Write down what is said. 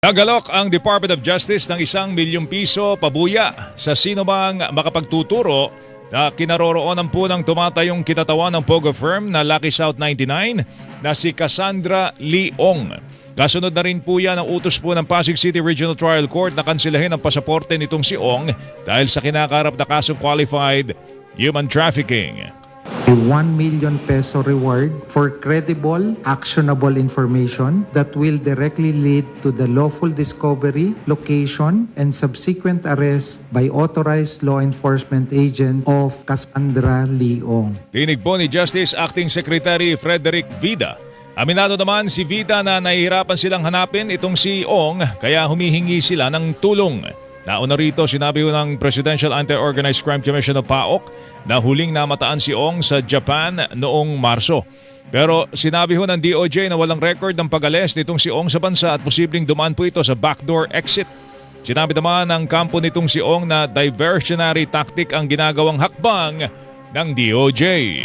Nagalok ang Department of Justice ng isang milyong piso pabuya sa sino mang makapagtuturo na kinaroroonan po ng tumatayong kinatawan ng Pogo firm na Lucky South 99 na si Cassandra Leong. Kasunod na rin po yan ang utos po ng Pasig City Regional Trial Court na kansilahin ang pasaporte nitong si Ong dahil sa kinakarap na kasong qualified human trafficking. A 1 million peso reward for credible, actionable information that will directly lead to the lawful discovery, location, and subsequent arrest by authorized law enforcement agent of Cassandra Leong. Tinig po ni Justice Acting Secretary Frederick Vida. Aminado naman si Vida na nahihirapan silang hanapin itong si Ong kaya humihingi sila ng tulong. Nauna rito sinabi ng Presidential Anti-Organized Crime Commission of PAOK na huling namataan si Ong sa Japan noong Marso. Pero sinabi ho ng DOJ na walang record ng pag-alis nitong si Ong sa bansa at posibleng dumaan po ito sa backdoor exit. Sinabi naman ng kampo nitong si Ong na diversionary tactic ang ginagawang hakbang ng DOJ.